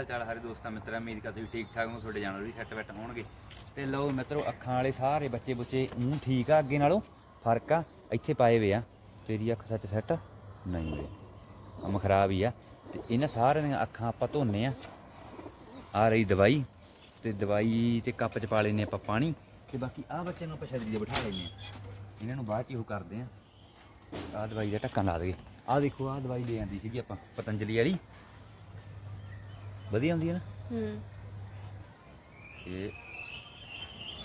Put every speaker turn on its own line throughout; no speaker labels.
ਹਾਲ ਚਾਲ ਹਰੇ ਦੋਸਤਾਂ, ਮਿੱਤਰਾਂ ਮੇਰੀ ਕਦੇ ਠੀਕ ਠਾਕ ਹੋ ਤੁਹਾਡੇ ਜਾਨਵਰ ਵੀ ਸੈੱਟ ਬੈਠ ਹੋਣਗੇ। ਤੇ ਲਓ ਮਿੱਤਰੋ, ਅੱਖਾਂ ਵਾਲੇ ਸਾਰੇ ਬੱਚੇ ਬੁੱਚੇ ਮੂੰਹ ਠੀਕ ਆ, ਅੱਗੇ ਨਾਲੋਂ ਫ਼ਰਕ ਆ, ਇੱਥੇ ਪਾਏ ਵੇ ਆ। ਤੇਰੀ ਅੱਖ ਸੱਚ ਸੈੱਟ ਨਹੀਂ ਵੇ ਅਮ ਖਰਾਬ ਹੀ ਆ। ਤੇ ਇਹਨਾਂ ਸਾਰਿਆਂ ਦੀਆਂ ਅੱਖਾਂ ਆਪਾਂ ਧੋਨੇ ਆ। ਆ ਰਹੀ ਦਵਾਈ, ਤੇ ਦਵਾਈ ਤੇ ਕੱਪ ਚ ਪਾ ਲੈਨੇ ਆਪਾਂ ਪਾਣੀ। ਤੇ ਬਾਕੀ ਆ ਬੱਚੇ ਨੂੰ ਆਪਾਂ ਛਤਰੀ ਤੇ ਬਿਠਾ ਲੈਨੇ ਆ। ਇਹਨਾਂ ਨੂੰ ਬਾਅਦ ਚ ਉਹ ਕਰਦੇ ਆ। ਆ ਦਵਾਈ ਦਾ ਢੱਕਣ ਲਾ ਦਈਏ। ਆ ਦੇਖੋ ਆ ਦਵਾਈ ਲੈ ਆਂਦੀ ਸੀਗੀ ਆਪਾਂ, ਪਤੰਜਲੀ ਵਾਲੀ। ਵਧੀਆ ਹੁੰਦੀ ਹੈ ਨਾ?
ਹੂੰ।
ਇਹ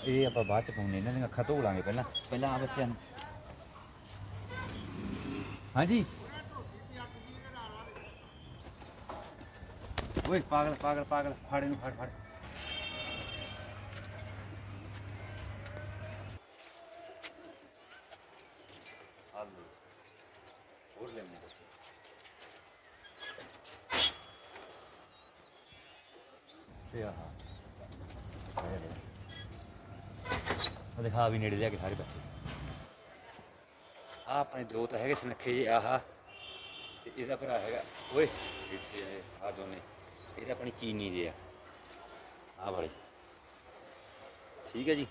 ਇਹ ਆਪਾਂ ਬਾਅਦ ਚ ਪਾਉਣੇ ਇਹਨਾਂ ਦੀਆਂ ਅੱਖਾਂ ਧੋ ਲਾਂਗੇ ਪਹਿਲਾਂ। ਪਹਿਲਾਂ ਆ ਬੱਚਿਆਂ ਨੂੰ। ਹਾਂਜੀ? ਓਏ ਪਾਗਲ ਪਾਗਲ ਪਾਗਲ। ਫਾੜੇ ਨੂੰ ਫੜ ਫੜ ਆਲੂ ਹੋਰ ਲੈ ਮੂੰਹ ਤੇ ਆਹ ਉਹ ਦਿਖਾ। ਵੀ ਨੇੜੇ ਜਾ ਕੇ ਸਾਰੇ ਬੱਚੇ। ਆ ਆਪਣੇ ਦੋ ਤਾਂ ਹੈਗੇ ਸੁਨੱਖੇ ਜੇ ਆਹ। ਤੇ ਇਹਦਾ ਭਰਾ ਹੈਗਾ, ਓਏ, ਇੱਥੇ ਆ ਦੋਨੇ। ਇਹ ਤਾਂ ਆਪਣੀ ਚੀਨੀ ਦੇ ਆ। ਆ ਵਾਲੇ। ਠੀਕ ਹੈ ਜੀ?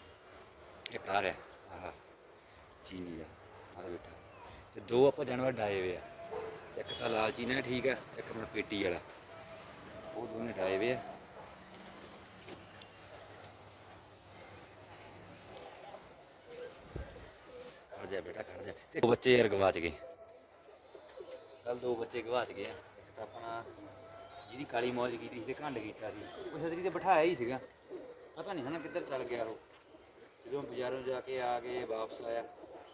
ਇਹ ਕਾਰ ਹੈ ਆਹ। ਚੀਨੀ ਦਾ, ਆਹ ਬੇਟਾ ਤੇ ਦੋ ਆਪਾਂ ਜਾਨਵਰ ਡਾਏ ਹੋਏ ਆ। ਇੱਕ ਤਾਂ ਲਾਲ ਚੀਨਾ ਠੀਕ ਆ, ਇੱਕ ਆਪਣਾ ਪੇਟੀ ਵਾਲਾ। ਉਹ ਦੋਨੇ ਡਾਏ ਹੋਏ ਆ ਖੜ ਜਾ ਬੇਟਾ ਖੜ ਜਾ ਤੇ ਬੱਚੇ ਯਾਰ ਗਵਾਚ ਗਏ। ਕੱਲ ਦੋ ਬੱਚੇ ਗਵਾਚ ਗਏ ਆ। ਇੱਕ ਤਾਂ ਆਪਣਾ ਜਿਹਦੀ ਕਾਲੀ ਮੌਜ ਕੀਤੀ ਸੀ ਤੇ ਘੰਡ ਕੀਤਾ ਸੀ। ਉਹ ਛਤਰੀ ਤੇ ਬਿਠਾਇਆ ਹੀ ਸੀਗਾ। ਪਤਾ ਨਹੀਂ ਹਨਾ ਕਿੱਧਰ ਚੱਲ ਗਿਆ ਉਹ। ਜਦੋਂ ਬਾਜ਼ਾਰੋਂ ਜਾ ਕੇ ਆ ਕੇ ਵਾਪਸ ਆਇਆ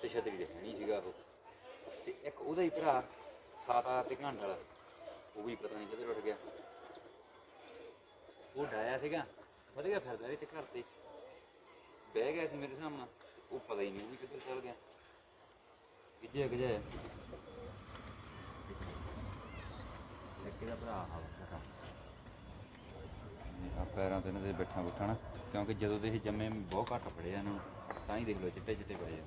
ਤੇ ਛਤਰੀ ਤੇ ਹੈ ਨਹੀਂ ਸੀਗਾ ਉਹ। ਤੇ ਇੱਕ ਉਹਦਾ ਹੀ ਭਰਾ, ਸਾਤਾ ਤੇ ਘੰਡ ਵਾਲਾ, ਉਹ ਵੀ ਪਤਾ ਨਹੀਂ ਕਿੱਧਰ ਉੱਠ ਗਿਆ। ਉਹ ਡਾਇਆ ਸੀਗਾ ਵਧੀਆ ਫਿਰਦਾ ਸੀ ਤੇ ਘਰ ਤੇ। ਬਹਿ ਗਿਆ ਸੀ ਮੇਰੇ ਸਾਹਮਣੇ ਉਹ ਪਤਾ ਹੀ ਨਹੀਂ ਉਹ ਵੀ ਕਿੱਧਰ ਚੱਲ ਗਿਆ। ਗਿੱਜੇ ਗਿੱਜੇ ਇੱਕ ਦਾ ਭਰਾ ਆ ਪੈਰਾਂ ਤੇ ਇਹਨਾਂ ਦੇ ਬੈਠਾ ਬੁੱਠਣਾ ਕਿਉਂਕਿ ਜਦੋਂ ਦੇ ਇਹ ਜੰਮੇ ਬਹੁਤ ਘੱਟ ਫੜੇ ਆ ਇਹਨਾਂ ਨੂੰ ਤਾਂ ਹੀ ਦੇਖ ਲਓ ਚਿੱਟੇ ਚਿੱਟੇ ਪਏ ਆ।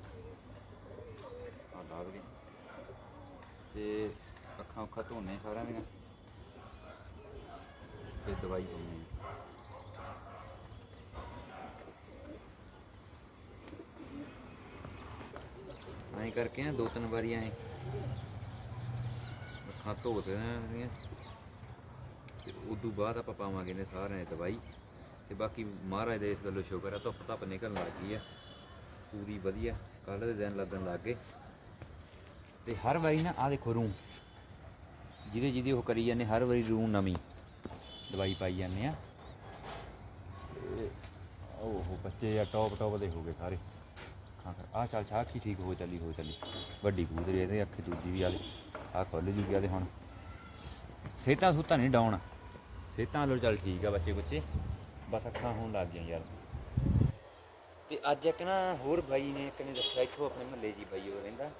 ਆ ਦਾਗ ਗਏ। ਤੇ ਅੱਖਾਂ ਉੱਖਾਂ ਧੋਣੇ ਸਾਰਿਆਂ ਦੀਆਂ। ਤੇ ਦਵਾਈ ਪਾਉਣੀ ਐਂ ਕਰਕੇ ਨਾ, ਦੋ ਤਿੰਨ ਵਾਰੀ ਐਂ। ਅੱਖਾਂ ਧੋ ਕੇ ਇਹਦੀਆਂ। ਤੇ ਉਦੋਂ ਬਾਅਦ ਆਪਾਂ ਪਾਵਾਂਗੇ ਨੇ ਸਾਰਿਆਂ ਨੇ ਦਵਾਈ ਤੇ ਬਾਕੀ ਮਹਾਰਾਜ ਦਾ ਇਸ ਗੱਲੋਂ ਸ਼ੁਕਰ ਹੈ ਧੁੱਪ ਧੱਪ ਨਿਕਲਣ ਲੱਗ ਗਈ ਆ। ਪੂਰੀ ਵਧੀਆ ਕੱਲ ਦੇ ਦਿਨ ਲੱਗਣ ਲੱਗ ਗਏ। ਤੇ ਹਰ ਵਾਰੀ ਨਾ ਆ ਦੇਖੋ ਰੂੰ। ਜਿਹਦੇ ਜਿਹਦੇ ਉਹ ਕਰੀ ਜਾਂਦੇ, ਹਰ ਵਾਰੀ ਰੂੰ ਨਵੀਂ ਦਵਾਈ ਪਾਈ ਜਾਂਦੇ ਆ। ਤੇ ਉਹ ਬੱਚੇ ਆ ਟੌਪ ਟੌਪ ਦੇ ਹੋ ਗਏ ਸਾਰੇ ਹਾਂ ਆ ਚੱਲ ਛਾਖੀ ਠੀਕ ਹੋ ਚੱਲੀ ਹੋ ਚੱਲੀ। ਵੱਡੀ ਕਬੂਤਰੀ ਇਹਦੇ ਅੱਖ ਦੂਜੀ ਵੀ ਆਲੇ ਆ ਖੁੱਲ ਜੂਗੀ ਆਦੇ ਹੁਣ। ਸਿਹਤਾਂ ਸੁੱਤਾਂ ਨਹੀਂ ਡਾਉਣ। ਸਿਹਤਾਂ ਲੋ ਚੱਲ ਠੀਕ ਆ ਬੱਚੇ ਬੱਚੇ। ਬਸ ਅੱਖਾਂ ਹੋਣ ਲੱਗ ਗਈਆਂ ਯਾਰ। ਤੇ ਅੱਜ ਇੱਕ ਨਾ ਹੋਰ ਬਾਈ ਨੇ ਇੱਕ ਨੇ ਦੱਸਿਆ ਇੱਥੋਂ ਆਪਣੇ ਮਹੱਲੇ ਜੀ ਬਾਈ, ਉਹ ਰਹਿੰਦਾ।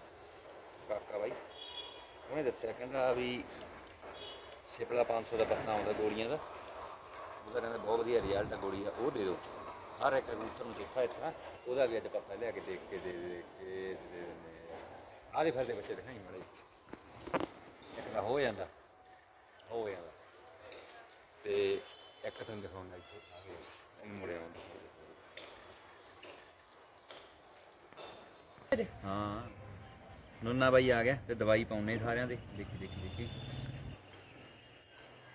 ਕਾਕਾ ਬਾਈ। ਉਹਨੇ ਦੱਸਿਆ, ਕਹਿੰਦਾ ਵੀ ਸਿਪਲਾ 500 ਦਾ ਪੱਤਾ ਆਉਂਦਾ ਗੋਲੀਆਂ ਦਾ। ਉਹਦਾ ਕਹਿੰਦਾ ਬਹੁਤ ਵਧੀਆ ਰਿਜ਼ਲਟ ਆ ਗੋਲੀ ਦਾ, ਉਹ ਦੇ ਦਿਓ। ਹਰ ਇੱਕ ਕਬੂਤਰ ਨੂੰ ਦੇਖਾ ਇਸ ਤਰ੍ਹਾਂ ਉਹਦਾ ਵੀ ਅੱਜ ਪੱਤਾ ਲਿਆ ਕੇ ਦੇਖ ਕੇ ਦੇ ਦੇ ਕੇ ਦੇ ਦਿੰਦੇ ਆ। ਆਹ ਦੇ ਫਿਰਦੇ ਬੱਚੇ ਦਿਖਾਈ ਮਾੜੇ ਇੱਕ ਦਾ ਹੋ ਜਾਂਦਾ। ਹੋ ਜਾਂਦਾ। ਤੇ ਇੱਕ ਤੁਹਾਨੂੰ ਦਿਖਾਉਂਦਾ ਇੱਥੇ। ਇਹਨੂੰ ਮੁੜਿਆ ਆਉਂਦਾ ਹਾਂ। ਨੁੰਨਾ ਬਾਈ ਆ ਗਿਆ ਤੇ ਦਵਾਈ ਪਾਉਣੇ ਸਾਰਿਆਂ ਦੇ। ਦੇਖੀ ਦੇਖੀ ਦੇਖੀ।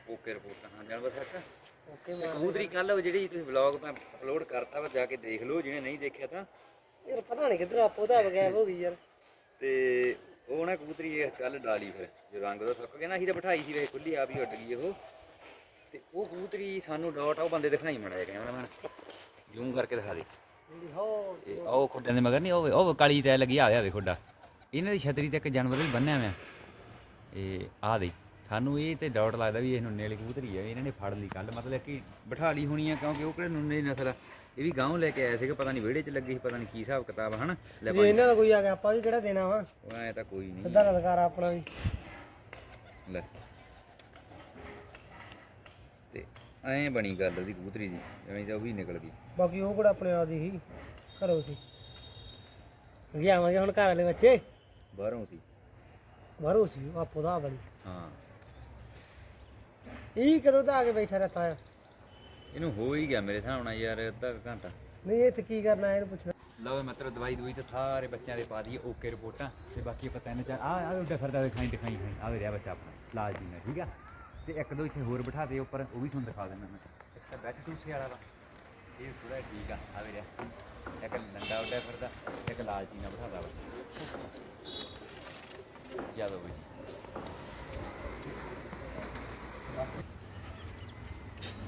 ਓਕੇ ਰਿਪੋਰਟ ਹਾਂ। ਜਾਨਵਰ ਸੱਟ। ਕਬੂਤਰੀ ਕੱਲ ਜਿਹੜੀ ਤੁਸੀਂ ਵਲੌਗ ਮੈਂ ਅਪਲੋਡ ਕਰਤਾ ਵਾ ਜਾ ਕੇ ਦੇਖ ਲਓ ਜਿਹਨੇ ਨਹੀਂ ਦੇਖਿਆ ਤਾਂ।
ਯਾਰ ਪਤਾ ਨਹੀਂ ਕਿੱਧਰ ਆਪੋ ਦਾ ਗਾਇਬ ਹੋ ਗਈ ਯਾਰ।
ਤੇ ਉਹ ਨਾ ਕਬੂਤਰੀ ਕੱਲ ਡਾਲੀ ਫਿਰ ਜੇ ਰੰਗ ਦਾ ਸੁੱਕ ਗਿਆ ਨਾ ਅਸੀਂ ਤਾਂ ਬਿਠਾਈ ਸੀ ਵੇ ਖੁੱਲੀ ਆਪ ਹੀ ਉੱਡ ਗਈ ਉਹ। ਤੇ ਉਹ ਕਬੂਤਰੀ ਸਾਨੂੰ ਡਾਟ ਉਹ ਬੰਦੇ ਦਿਖਾਈ ਮੜਾ ਕੈਮਰਾਮੈਨ ਜ਼ੂਮ ਕਰਕੇ ਦਿਖਾ ਦੇ। ਇਹ ਉਹ ਖੁੱਡਾਂ ਦੇ ਮਗਰ ਨਹੀਂ ਉਹ ਉਹ ਕਾਲੀ ਟੈ ਲੱਗੀ ਆ ਹੋਇਆ ਵੇ ਖੁੱਡਾ। ਇਹਨਾਂ ਦੀ ਛਤਰੀ ਤੇ ਇੱਕ ਜਾਨਵਰ ਵੀ ਬੰਨਿਆ ਹੋਇਆ। ਇਹ ਆ ਦੇ ਸਾਨੂੰ ਇਹ ਤੇ ਡਾਊਟ ਲੱਗਦਾ ਵੀ ਇਹ ਨੁੰਨੇ ਵਾਲੀ ਕਬੂਤਰੀ ਹੈ ਇਹਨਾਂ ਨੇ ਫੜ ਲਈ ਕੱਲ ਮਤਲਬ ਕਿ ਬਿਠਾ ਲਈ ਹੋਣੀ ਆ ਕਿਉਂਕਿ ਉਹ ਕਿਹੜੇ ਨੁੰਨੇ ਦੀ ਨਸਲ ਆ। ਇਹ ਵੀ ਗਾਂਵ ਲੈ ਕੇ ਆਇਆ ਸੀਗਾ ਪਤਾ ਨਹੀਂ ਵਿਹੜੇ 'ਚ ਲੱਗੀ ਸੀ ਪਤਾ ਨਹੀਂ ਕੀ ਹਿਸਾਬ ਕਿਤਾਬ ਹਨਾ? ਲੈ
ਜੇ ਇਹਨਾਂ ਦਾ ਕੋਈ ਆ ਗਿਆ ਆਪਾਂ ਵੀ ਕਿਹੜਾ ਦੇਣਾ ਵਾ?
ਉਹ ਐ ਤਾਂ ਕੋਈ ਨਹੀਂ
ਸਿੱਧਾ ਰਦਕਾਰ ਆਪਣਾ ਵੀ।
ਲੈ। ਤੇ ਐਂ ਬਣੀ ਗੱਲ ਉਹਦੀ ਕਬੂਤਰੀ ਦੀ ਐਵੇਂ ਤਾਂ ਉਹ ਵੀ ਨਿਕਲ ਗਈ।
ਬਾਕੀ ਉਹ ਕਿਹੜਾ ਆਪਣੇ ਆਪ ਦੀ ਸੀ ਘਰੋਂ ਸੀ। ਗਿਆਵਾਂਗੇ ਹੁਣ ਘਰ ਵਾਲੇ ਬੱਚੇ।
ਬਾਹਰੋਂ ਸੀ।
ਬਾਹਰੋਂ ਸੀ ਆਪੋ ਦਾ ਬੜੀ
ਹਾਂ।
ਇਹ ਕਦੋਂ ਦਾ ਆ ਕੇ ਬੈਠਾ ਰਹਤਾ ਆ?
ਇਹਨੂੰ ਹੋ ਹੀ ਗਿਆ ਮੇਰੇ ਹਿਸਾਬ ਨਾਲ ਯਾਰ ਅੱਧਾ ਕੁ ਘੰਟਾ।
ਨਹੀਂ ਇੱਥੇ ਕੀ ਕਰਨਾ ਇਹਨੂੰ ਪੁੱਛਣਾ।
ਲਓ ਮਤਲਬ ਦਵਾਈ ਦਵਾਈ ਤੇ ਸਾਰੇ ਬੱਚਿਆਂ ਦੇ ਪਾ ਦਈਏ ਓਕੇ ਰਿਪੋਰਟਾਂ। ਤੇ ਬਾਕੀ ਆਪਾਂ ਤਿੰਨ ਚਾਰ ਆ ਆ ਉੱਡਾ ਫਿਰਦਾ ਦਿਖਾਈ ਦਿਖਾਈ ਦਿਖਾਈ। ਆ ਰਿਹਾ ਬੱਚਾ ਆਪਣਾ ਲਾਲ ਜੀ ਨਾਲ ਠੀਕ ਆ? ਤੇ ਇੱਕ ਦੋ ਇੱਥੇ ਹੋਰ ਬਿਠਾ ਦੇ ਉੱਪਰ ਉਹ ਵੀ ਤੁਹਾਨੂੰ ਦਿਖਾ ਦਿੰਦਾ ਮੈਂ। ਇੱਕ ਤਾਂ ਬੈਠ ਟੂਸੇ ਵਾਲਾ ਵਾ ਇਹ ਥੋੜਾ ਠੀਕ ਆ ਆ ਰਿਹਾ ਇੱਕ ਲੰਡਾ ਉੱਡਾ ਫਿਰਦਾ ਇੱਕ ਲਾਲ ਜੀ ਨਾਲ ਬਿਠਾਦਾ ਵਾ। ਚਲੋ ਬਈ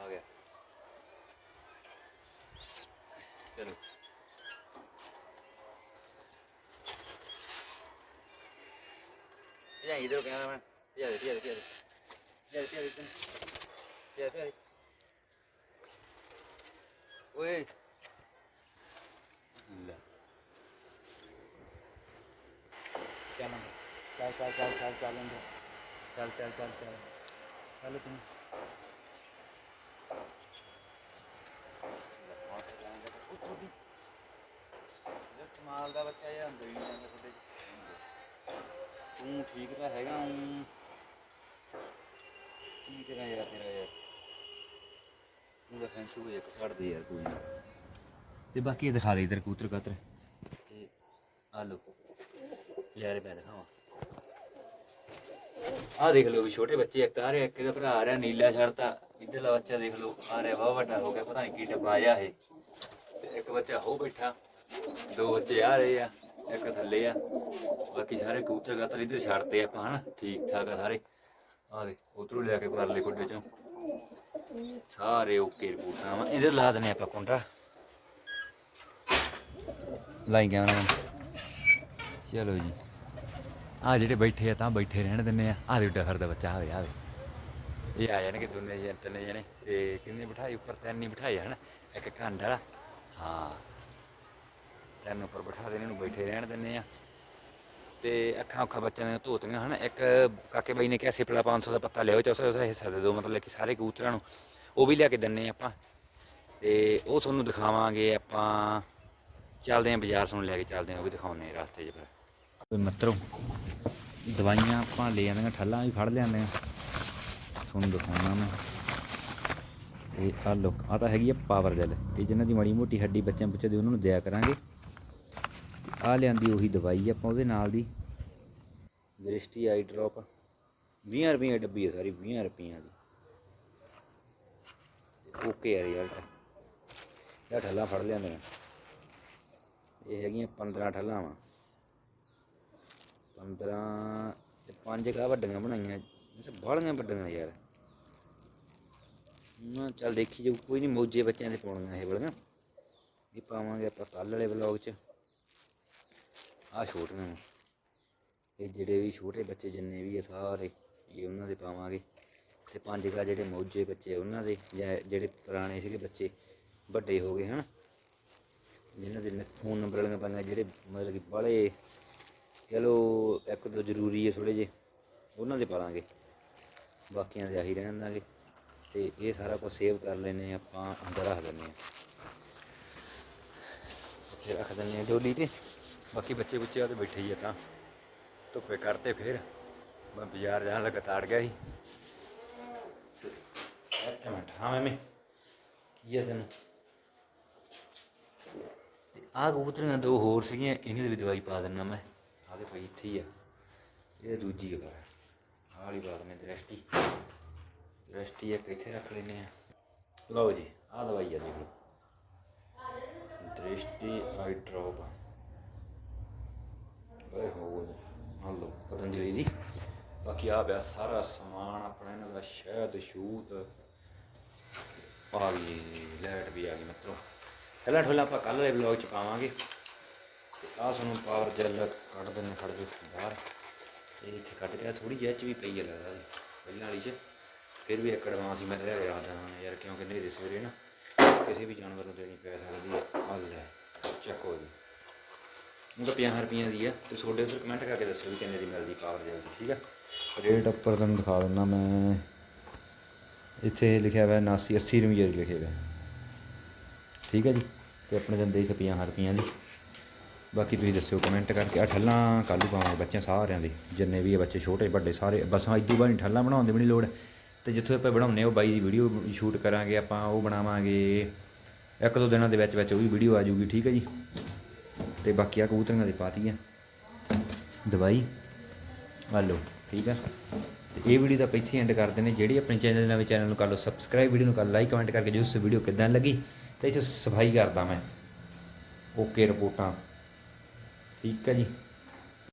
ਆ ਗਿਆ। ਚਲੋ। ਭਜਾ ਇਧਰ ਕਹਿੰਦਾ ਮੈਂ। ਭਜਾ ਦੇ ਭਜਾ ਦੇ ਭਜਾ ਦੇ। ਭਜਾ ਦੇ ਭਜਾ ਦੇ ਤੈਨੂੰ। ਭਜਾ ਦੇ ਭਜਾ ਦੇ। ਓਏ। ਲੈ। ਚੱਲ ਅੰਦਰ। ਚੱਲ ਚੱਲ ਚੱਲ ਚੱਲ ਚੱਲ ਅੰਦਰ। ਚੱਲ ਚੱਲ ਚੱਲ ਚੱਲ ਚੱਲ ਤੂੰ ਕਮਾਲ ਦਾ ਬੱਚਾ ਇਹ ਅੰਦਰ ਹੀ ਨਹੀਂ ਜਾਂਦਾ ਤੁਹਾਡੇ। ਤੂੰ ਠੀਕ ਤਾਂ ਹੈਗਾ ਹੂੰ। ਕੀ ਕਰਾਂ ਯਾਰ ਤੇਰਾ ਯਾਰ? ਤੂੰ ਤਾਂ ਫੈਂਸੂ ਇੱਕ ਛੱਡ ਦੇ ਯਾਰ ਕੋਈ ਨਾ। ਤੇ ਬਾਕੀ ਇਹ ਦਿਖਾ ਦੇ ਇਧਰ ਕਬੂਤਰ ਕਾਤਰ। ਤੇ ਆ ਲੋ ਯਾਰ ਮੈਂ ਦਿਖਾਵਾਂ। ਆ ਦੇਖ ਲਓ ਵੀ ਛੋਟੇ ਬੱਚੇ ਇੱਕ ਆ ਰਿਹਾ, ਇੱਕ ਦਾ ਭਰਾ ਆ ਰਿਹਾ, ਨੀਲਾ ਸ਼ਰਟ ਇੱਧਰਲਾ ਬੱਚਾ ਦੇਖ ਲਓ, ਆ ਰਿਹਾ ਬਹੁਤ ਵੱਡਾ ਹੋ ਗਿਆ, ਪਤਾ ਨਹੀਂ ਕੀ ਡੱਬਾ ਆਇਆ ਇਹ। ਤੇ ਇੱਕ ਬੱਚਾ ਹੋ ਬੈਠਾ। ਦੋ ਬੱਚੇ ਆ ਰਹੇ ਆ, ਇੱਕ ਥੱਲੇ ਆ, ਬਾਕੀ ਸਾਰੇ ਕਬੂਤਰ ਗਾਤਰ ਇੱਧਰ ਛੱਡਤੇ ਆਪਾਂ, ਹਨਾ? ਠੀਕ ਠਾਕ ਆ ਸਾਰੇ। ਆ ਦੇ ਉਧਰੋਂ ਲਿਆ ਕੇ ਪਰਲੇ ਕੁੰਡੇ ਚੋਂ। ਸਾਰੇ ਓਕੇ ਰਿਪੋਰਟਾਂ ਵਾ। ਇਹਦੇ ਲਾ ਦਨੇ ਆਪਾਂ ਕੁੰਡਾ। ਲਾਈ ਕੈਮਰਾ ਚਲੋ ਜੀ। ਆ ਜਿਹੜੇ ਬੈਠੇ ਆ ਤਾਂ ਬੈਠੇ ਰਹਿਣ ਦਿੰਨੇ ਆ। ਆ ਦੇ ਉੱਡਾ ਫਿਰਦਾ ਬੱਚਾ ਆਵੇ ਆਵੇ ਇਹ ਆ ਜਾਣਗੇ ਦੋਨੇ ਜਣੇ, ਤਿੰਨੇ ਜਣੇ। ਤੇ ਕਿੰਨੇ ਬਿਠਾਈ ਉੱਪਰ ਤਿੰਨ ਹੀ ਬਿਠਾਏ ਹਨ? ਇੱਕ ਘੰਟ ਵਾਲਾ। ਹਾਂ। ਤਿੰਨ ਉੱਪਰ ਬਿਠਾ ਦੇ, ਇਹਨਾਂ ਨੂੰ ਬੈਠੇ ਰਹਿਣ ਦਿੰਨੇ ਆ। ਤੇ ਅੱਖਾਂ ਅੱਖਾਂ ਬੱਚਿਆਂ ਦੀਆਂ ਧੋਤੀਆਂ, ਹਨ? ਇੱਕ ਕਾਕੇ ਬਾਈ ਨੇ ਕਿਹਾ, ਸਿਪਲਾ 500 ਦਾ ਪੱਤਾ ਲਿਆਓ ਚੌਸਾ ਚੌਸਾ ਹਿੱਸਾ ਦੇ ਦਿਓ, ਮਤਲਬ ਕਿ ਸਾਰੇ ਕਬੂਤਰਾਂ ਨੂੰ। ਉਹ ਵੀ ਲਿਆ ਕੇ ਦਿੰਨੇ ਆ ਆਪਾਂ। ਤੇ ਉਹ ਤੁਹਾਨੂੰ ਦਿਖਾਵਾਂਗੇ ਆਪਾਂ। ਚੱਲਦੇ ਆਂ ਬਾਜ਼ਾਰ ਤੁਹਾਨੂੰ ਲੈ ਕੇ ਚੱਲਦੇ ਆਂ, ਉਹ ਵੀ ਦਿਖਾਉਣੇ ਆ ਰਸਤੇ 'ਚ ਫਿਰ। ਕੋਈ ਮਿੱਤਰੋ, ਦਵਾਈਆਂ ਆਪਾਂ ਲੈ ਆਂਦੇ ਠੱਲਾਂ ਵੀ ਫੜ ਲਿਆਂਦੇ ਆ। ਤੁਹਾਨੂੰ ਦਿਖਾਉਣਾ ਮੈਂ। ਇਹ ਆ ਲੁੱਕ ਆ ਤਾਂ ਹੈਗੀ ਆ ਪਾਵਰ ਜੈਲ ਇਹ ਜਿਨ੍ਹਾਂ ਦੀ ਮਾੜੀ ਮੋਟੀ ਹੱਡੀ ਬੱਚਿਆਂ ਬੁੱਚੇ ਦੀ, ਉਹਨਾਂ ਨੂੰ ਦਿਆ ਕਰਾਂਗੇ। ਆ ਲਿਆਂਦੀ ਉਹੀ ਦਵਾਈ ਆਪਾਂ ਉਹਦੇ ਨਾਲ ਦੀ। ਦ੍ਰਿਸ਼ਟੀ ਆਈ ਡ੍ਰੌਪ 20 ਰੁਪਏ ਡੱਬੀ ਹੈ ਸਾਰੀ 20 ਰੁਪਈਆਂ ਦੀ। ਓਕੇ ਆ ਰਿਜ਼ਲਟ ਇਹ ਠੱਲਾਂ ਫੜ ਲਿਆਂਦੇ ਇਹ ਹੈਗੀਆਂ 15 ਠੱਲਾਂ ਵਾ 15 ਤੇ ਪੰਜ ਕਾ ਵੱਡੀਆਂ ਬਣਾਈਆਂ। ਇਹ ਬਾਹਲੀਆਂ ਵੱਡੀਆਂ ਯਾਰ। ਨਾ ਚੱਲ ਦੇਖੀ ਜਾਊ, ਕੋਈ ਨਹੀਂ ਮੌਜੇ ਬੱਚਿਆਂ ਦੇ ਪਾਉਣੀਆਂ ਇਹ ਵਾਲੀਆਂ। ਇਹ ਪਾਵਾਂਗੇ ਆਪਾਂ ਕੱਲ ਵਾਲੇ ਵਲੌਗ 'ਚ। ਆਹ ਛੋਟੀਆਂ ਵਾਂ। ਇਹ ਜਿਹੜੇ ਵੀ ਛੋਟੇ ਬੱਚੇ ਜਿੰਨੇ ਵੀ ਆ ਸਾਰੇ, ਇਹ ਉਹਨਾਂ ਦੇ ਪਾਵਾਂਗੇ। ਤੇ ਪੰਜ ਕਾ ਜਿਹੜੇ ਮੌਜੇ ਬੱਚੇ ਉਹਨਾਂ ਦੇ, ਜਾਂ ਜਿਹੜੇ ਪੁਰਾਣੇ ਸੀਗੇ ਬੱਚੇ, ਵੱਡੇ ਹੋ ਗਏ, ਹਨ। ਜਿਨ੍ਹਾਂ ਦੇ ਫੋਨ ਨੰਬਰ ਵਾਲੀਆਂ ਪਾਈਆਂ ਜਿਹੜੇ ਮਤਲਬ ਕਿ ਬਾਹਲੇ, ਚਲੋ ਇੱਕ ਦੋ ਜ਼ਰੂਰੀ ਹੈ ਥੋੜੇ ਜਿਹੇ, ਉਹਨਾਂ ਦੇ ਪਾਲਾਂਗੇ ਬਾਕੀਆਂ ਦੇ ਆਹੀ ਰਹਿਣ ਦਾਂਗੇ। ਤੇ ਇਹ ਸਾਰਾ ਕੁਝ ਸੇਵ ਕਰ ਲੈਨੇ ਆਪਾਂ ਅੰਦਰ ਰੱਖ ਦਿੰਨੇ ਆ ਉੱਥੇ ਰੱਖ ਦਿੰਨੇ ਆ ਡੋਲੀ ਤੇ। ਬਾਕੀ ਬੱਚੇ ਬੁੱਚੇ ਆ ਤੇ ਬੈਠੇ ਹੀ ਆ ਤਾਂ। ਧੁੱਪੇ ਕਰਤੇ ਫਿਰ। ਮੈਂ ਬਾਜ਼ਾਰ ਜਾਣ ਲੱਗਾ, ਤਾੜ ਗਿਆ ਸੀ। ਇੱਕ ਮਿੰਟ, ਹਾਂ ਮੈਂ ਕੀ ਹੈ ਤੈਨੂੰ? ਤੇ ਆਹ ਕਬੂਤਰੀਆਂ ਦੋ ਹੋਰ ਸੀਗੀਆਂ, ਇਹਨਾਂ ਦੀ ਵੀ ਦਵਾਈ ਪਾ ਦਿੰਦਾ ਮੈਂ। ਆਹ ਦੇ ਭਾਈ ਇੱਥੇ ਹੀ ਆ। ਇਹ ਦੂਜੀ ਹੈ ਆਹ ਵਾਲੀ ਪਾ ਦਿੰਦੇ ਦ੍ਰਿਸ਼ਟੀ। ਦ੍ਰਿਸ਼ਟੀ ਇੱਕ ਇੱਥੇ ਰੱਖ ਲੈਨੇ ਆ। ਲਓ ਜੀ, ਆਹ ਦਵਾਈ ਆ ਦੇਖ। ਲਓ ਦ੍ਰਿਸ਼ਟੀ ਆਈ ਡ੍ਰੌਪ। ਓਏ ਹੋ ਹਾਂ ਪਤੰਜਲੀ ਦੀ ਬਾਕੀ ਆ ਪਿਆ ਸਾਰਾ ਸਮਾਨ ਆਪਣਾ ਇਹਨਾਂ ਦਾ ਸ਼ਹਿਦ ਸ਼ੂਤ ਆ ਗਈ ਲਾਈਟ ਵੀ ਆ ਗਈ ਮਿੱਤਰੋ। ਪਹਿਲਾਂ ਠੋਲਾ ਆਪਾਂ ਕੱਲ੍ਹ ਵਾਲੇ ਵਲੌਗ ਚ ਪਾਵਾਂਗੇ। ਤੇ ਆਹ ਤੁਹਾਨੂੰ ਪਾਵਰ ਜੈਲ ਕੱਢ ਦਿੰਨੇ ਖੜ ਜੋ ਬਾਹਰ। ਇਹ ਇੱਥੇ ਕੱਢ ਕੇ ਥੋੜੀ ਜਿਹੀ 'ਚ ਵੀ ਪਈ ਲੱਗਦਾ ਪਹਿਲਾਂ ਵਾਲੀ ਚ। ਫਿਰ ਵੀ ਇੱਕ ਐਡਵਾਂਸ ਹੀ ਮੈਂ ਲੈ ਰਿਹਾ ਹਾਂ ਯਾਰ, ਕਿਉਂਕਿ ਨੇਰੇ ਸਵੇਰੇ ਨਾ ਕਿਸੇ ਵੀ ਜਾਨਵਰ ਨੂੰ ਦੇਣੀ ਪੈ ਸਕਦੀ ਹੈ ਆ ਲੈ, ਚੱਕੋ ਜੀ। ਉਹ ਤਾਂ 50 ਰੁਪਈਆਂ ਦੀ ਆ, ਤੇ ਤੁਹਾਡੇ ਉੱਧਰ ਕਮੈਂਟ ਕਰਕੇ ਦੱਸੋ ਵੀ ਕਿੰਨੇ ਦੀ ਮਿਲਦੀ ਕਾਵਰ ਜੈਲ ਠੀਕ ਆ? ਰੇਟ ਉੱਪਰ ਤੁਹਾਨੂੰ ਦਿਖਾ ਦਿੰਦਾ ਮੈਂ। ਇੱਥੇ ਲਿਖਿਆ ਹੋਇਆ 79 80 ਰੁਪਈਏ ਲਿਖਿਆ ਹੋਇਆ ਠੀਕ ਹੈ ਜੀ? ਤੇ ਆਪਣੇ ਦਿੰਦੇ ਸੀ 50 ਰੁਪਈਆਂ ਦੀ। ਬਾਕੀ ਤੁਸੀਂ ਦੱਸਿਓ ਕਮੈਂਟ ਕਰਕੇ। ਆ ਠੱਲਾਂ ਕੱਲ੍ਹ ਨੂੰ ਪਾਵਾਂਗੇ ਬੱਚਿਆਂ ਸਾਰਿਆਂ ਦੇ? ਜਿੰਨੇ ਵੀ ਆ ਬੱਚੇ, ਛੋਟੇ, ਵੱਡੇ, ਸਾਰੇ। ਬਸ ਹਾਂ ਇਦੋਂ ਬਾਅਦ ਨਹੀਂ ਠੱਲਾਂ ਬਣਾਉਣ ਦੀ ਵੀ ਨਹੀਂ ਲੋੜ। ਤੇ ਜਿੱਥੇ ਆਪਾਂ ਬਣਾਉਂਦੇ ਉਹ ਬਾਈ ਦੀ ਵੀਡੀਓ ਸ਼ੂਟ ਕਰਾਂਗੇ ਆਪਾਂ, ਉਹ ਬਣਾਵਾਂਗੇ। ਇੱਕ ਦੋ ਦਿਨਾਂ ਦੇ ਵਿੱਚ ਵਿੱਚ ਉਹ ਵੀ ਵੀਡੀਓ ਆ ਜਾਊਗੀ, ਠੀਕ ਹੈ ਜੀ? ਤੇ ਬਾਕੀ ਆ ਕਬੂਤਰਾਂ ਦੀ ਪਾਤੀ ਆ। ਦਵਾਈ? ਆ ਲਓ, ਠੀਕ ਆ। ਤੇ ਇਹ ਵੀਡੀਓ ਤਾਂ ਆਪਾਂ ਇੱਥੇ ਐਂਡ ਕਰਦੇ ਨੇ ਜਿਹੜੀ ਆਪਣੇ ਚੈਨਲ ਨਵੇਂ ਚੈਨਲ ਨੂੰ ਕਰ ਲਓ ਸਬਸਕ੍ਰਾਈਬ ਵੀਡੀਓ ਨੂੰ ਕਰ ਲਾਈਕ ਕਮੈਂਟ ਕਰਕੇ ਜੋ ਉਸ ਵੀਡੀਓ ਕਿਦਾਂ ਲੱਗੀ। ਤੇ ਇੱਥੇ ਸਫ਼ਾਈ ਕਰਦਾ ਮੈਂ। ਓਕੇ ਰਿਪੋਰਟਾਂ। ਠੀਕ ਹੈ ਜੀ।